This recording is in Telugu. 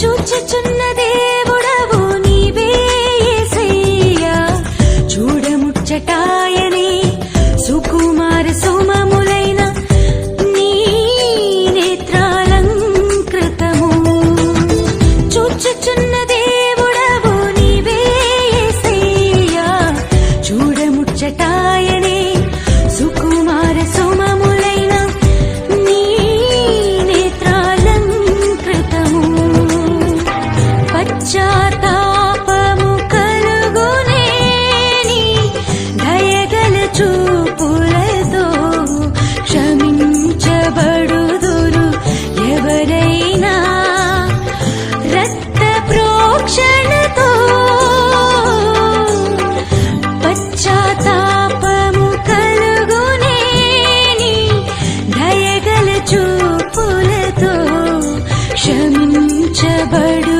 చూచుచున్న దేవుడవు నీవే చూడముచ్చటాయ పశ్చాత్తాపము కలుగునే నీ దయగల చూపులతో క్షమించబడుదురు ఎవరైనా. రక్త ప్రోక్షణతో పశ్చాత్తాపము కలుగునే నీ దయగల చూపులతో క్షమించబడు